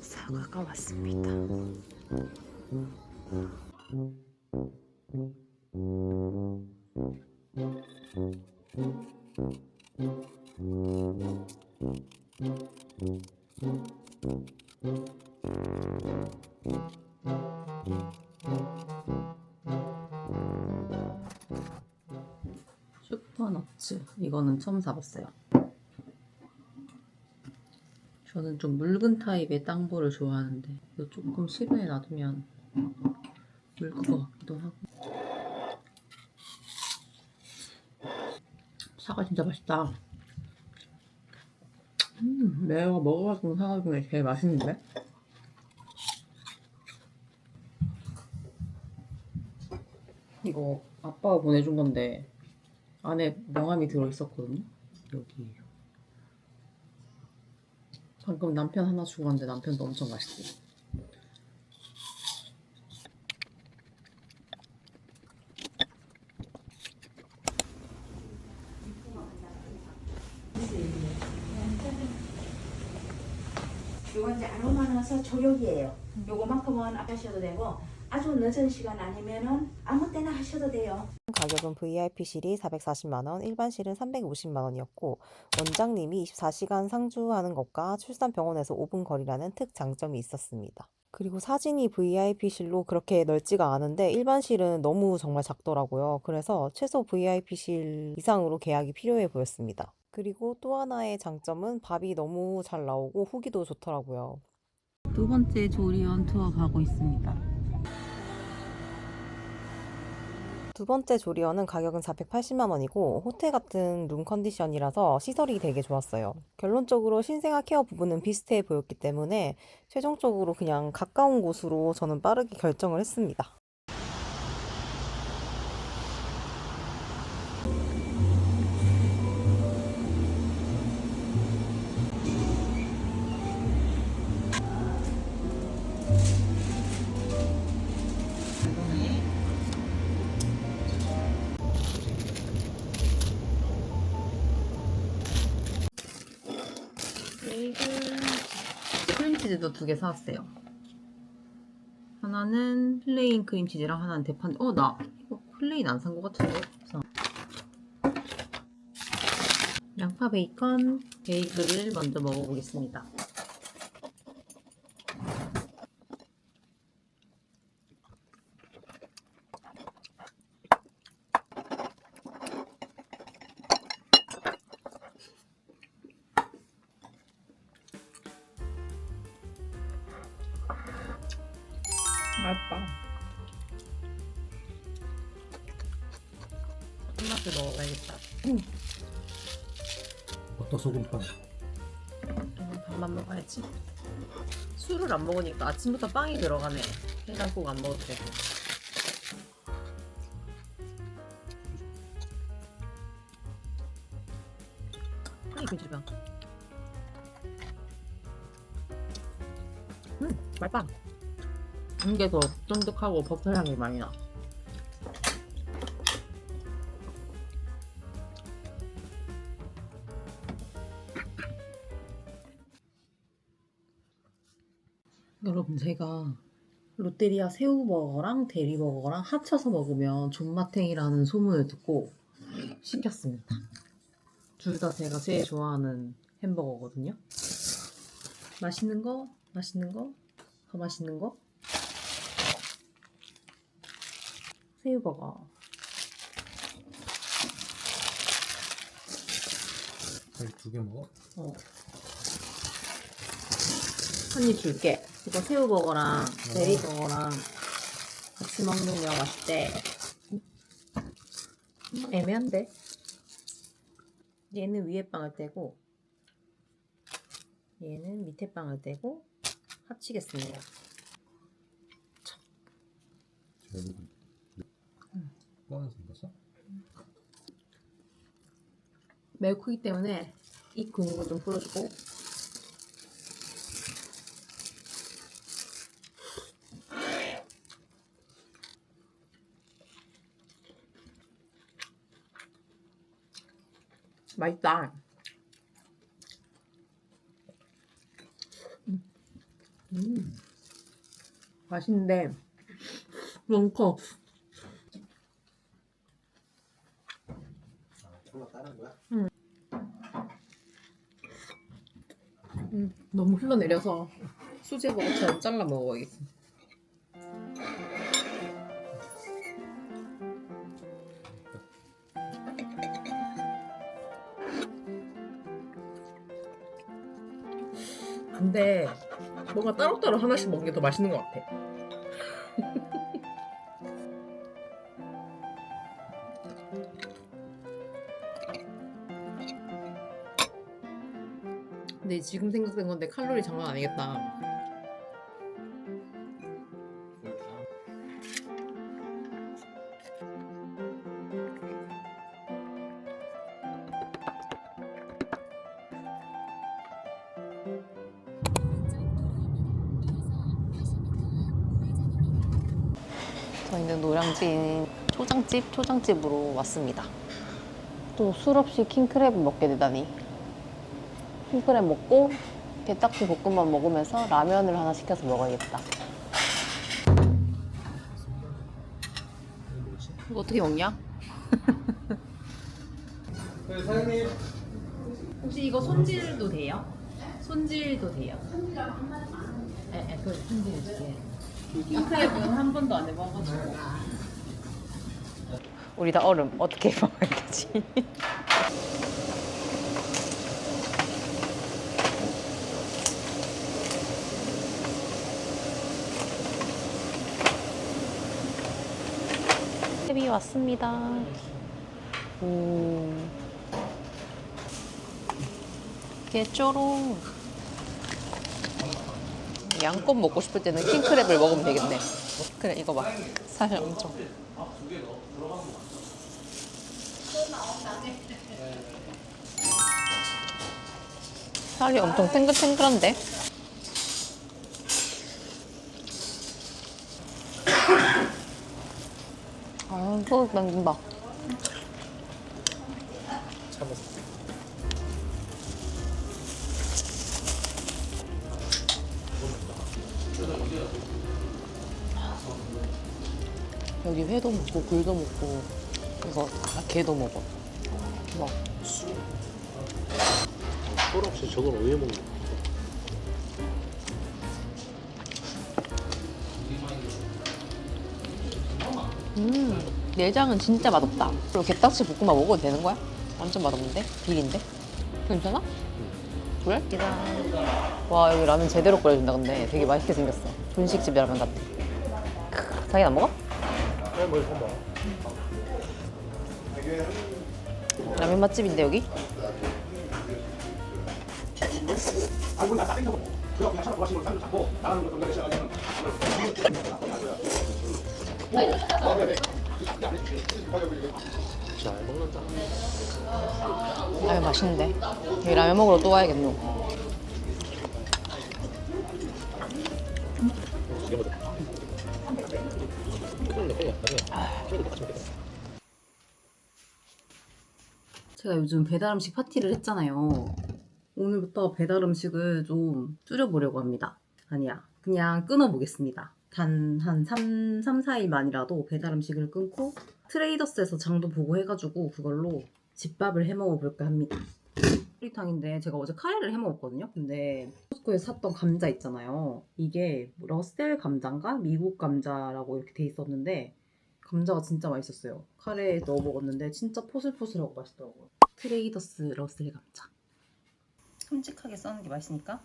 사과가 왔습니다. 슈퍼너츠 이거는 처음 사봤어요. 저는 좀 묽은 타입의 땅볼을 좋아하는데 이거 조금 실온에 놔두면 묽을 것 같기도 하고 사과 진짜 맛있다. 음, 내가 먹어봤던 사과 중에 제일 맛있는데? 이거 아빠가 보내준 건데 안에 명함이 들어있었거든요. 여기에요. 방금 남편 하나 왔는데 남편도 엄청 맛있대요. 요거 이제 아로마 넣어서 조력이에요. 요거만큼은 안 하셔도 되고 아주 늦은 시간 아니면은 아무 때나 하셔도 돼요. 가격은 VIP실이 440만원, 일반실은 350만원이었고, 원장님이 24시간 상주하는 것과 출산병원에서 5분 거리라는 특장점이 있었습니다. 그리고 사진이 VIP실로 그렇게 넓지가 않은데, 일반실은 너무 정말 작더라고요. 그래서 최소 VIP실 이상으로 계약이 필요해 보였습니다. 그리고 또 하나의 장점은 밥이 너무 잘 나오고 후기도 좋더라고요. 두 번째 조리원 투어 가고 있습니다. 두 번째 조리원은 가격은 480만 원이고 호텔 같은 룸 컨디션이라서 시설이 되게 좋았어요. 결론적으로 신생아 케어 부분은 비슷해 보였기 때문에 최종적으로 그냥 가까운 곳으로 저는 빠르게 결정을 했습니다. 크림치즈도 두 개 사왔어요. 하나는 플레인 크림치즈랑 하나는 대판. 어, 나 이거 플레인 안 산 것 같은데. 그래서 양파 베이컨 베이글을 먼저 먹어보겠습니다. 맛있다. 한맛을 먹어봐야겠다. 어떤 소금빵? 밥만 먹어야지. 술을 안 먹으니까 아침부터 빵이 들어가네. 해장국 안 먹어도 되고. 아니 김치빵. 음, 맛있다. 이게 더 쫀득하고 버터 향이 많이 나. 여러분 제가 롯데리아 새우버거랑 대리버거랑 합쳐서 먹으면 존맛탱이라는 소문을 듣고 시켰습니다. 둘 다 제가 제일 좋아하는 햄버거거든요. 맛있는 거, 맛있는 거, 더 맛있는 거. 새우 버거. 두개 먹어? 어. 한 입 줄게. 이거 새우 버거랑 대리버거랑 같이 먹는 거 맛있대. 음, 애매한데? 얘는 위에 빵을 떼고 얘는 밑에 빵을 떼고 합치겠습니다. 제 가 뻔해서 생겼어? 매우 크기 때문에 이 근육을 좀 풀어주고 맛있다. 음. 맛있는데 너무 커. 거야? 음, 너무 흘러내려서 수제 버거처럼 잘라 먹어야겠어. 근데 뭔가 따로따로 하나씩 먹는 게 더 맛있는 것 같아. 근데 지금 생각된 건데 칼로리 장난 아니겠다. 저희는 노량진 초장집, 초장집으로 왔습니다. 또 술 없이 킹크랩을 먹게 되다니. 킹크랩 먹고 게딱지 볶음밥 먹으면서 라면을 하나 시켜서 먹어야겠다. 이거 어떻게 먹냐? 네, 사장님. 혹시 이거 손질도 돼요? 손질도 돼요? 네, 네, 그 손질 주세요. 킹크랩은 한 번도 안 해봐가지고. 우리 다 얼음 어떻게 먹어야 되지? 탭이 왔습니다. 오. 개쪼롱. 양껏 먹고 싶을 때는 킹크랩을 먹으면 되겠네. 그래 이거 봐. 살 엄청. 살이 엄청 탱글탱글한데? 아, 또 남긴다. 참았어. 여기 회도 먹고 굴도 먹고 이거 다 게도 먹어. 막콜 없이 저걸 왜 먹는 거야? 음, 내장은 진짜 맛없다. 그리고 게딱지 볶음밥 먹어도 되는 거야? 완전 맛없는데? 비린데? 괜찮아? 그래? 와 여기 라면 제대로 끓여준다 근데 되게 맛있게 생겼어. 분식집 라면 같아. 크, 자기 안 먹어? 네, 뭐 이거 봐. 라면 맛집인데 여기? 라면 맛있는데 여기 라면 먹으러 또 와야겠노. 제가 요즘 배달 음식 파티를 했잖아요. 오늘부터 배달 음식을 좀 줄여보려고 합니다. 아니야. 그냥 끊어보겠습니다. 단 한 3, 3, 4일 만이라도 배달 음식을 끊고 트레이더스에서 장도 보고 해가지고 그걸로 집밥을 해 먹어볼까 합니다. 프리탕인데 제가 어제 카레를 해 먹었거든요. 근데 코스코에서 샀던 감자 있잖아요. 이게 러셀 감자인가? 미국 감자라고 이렇게 돼 있었는데 감자가 진짜 맛있었어요. 카레에 넣어 먹었는데 진짜 포슬포슬하고 맛있더라고요. 트레이더스 러셀 감자. 큼직하게 써는 게 맛있으니까.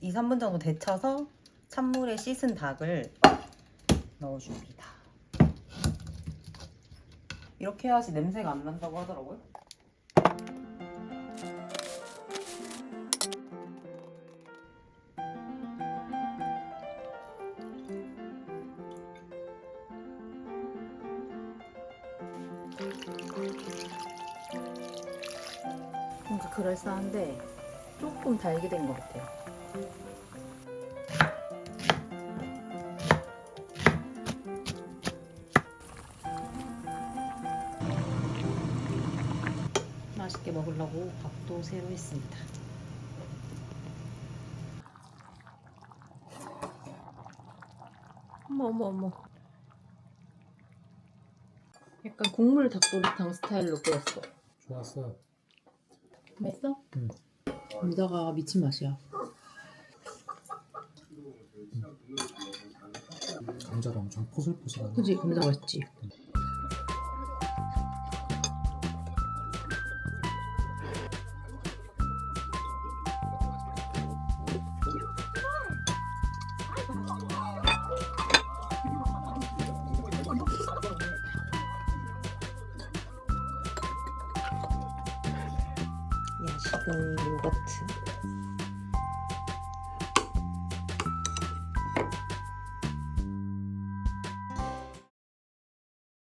이 3분 정도 데쳐서 찬물에 씻은 닭을 넣어줍니다. 이렇게 해야지 냄새가 안 난다고 하더라고요. 뭔가 그럴싸한데 조금 달게 된 것 같아요. 맛있게 먹으려고 밥도 새로 했습니다. 어머 어머 어머. 약간 국물 닭도리탕 스타일로 끓였어. 좋았어. 맛있어? 응. 감자가 미친 맛이야. 감자가 엄청 포슬포슬하네. 그지? 감자 맛있지? 야식은 요거트.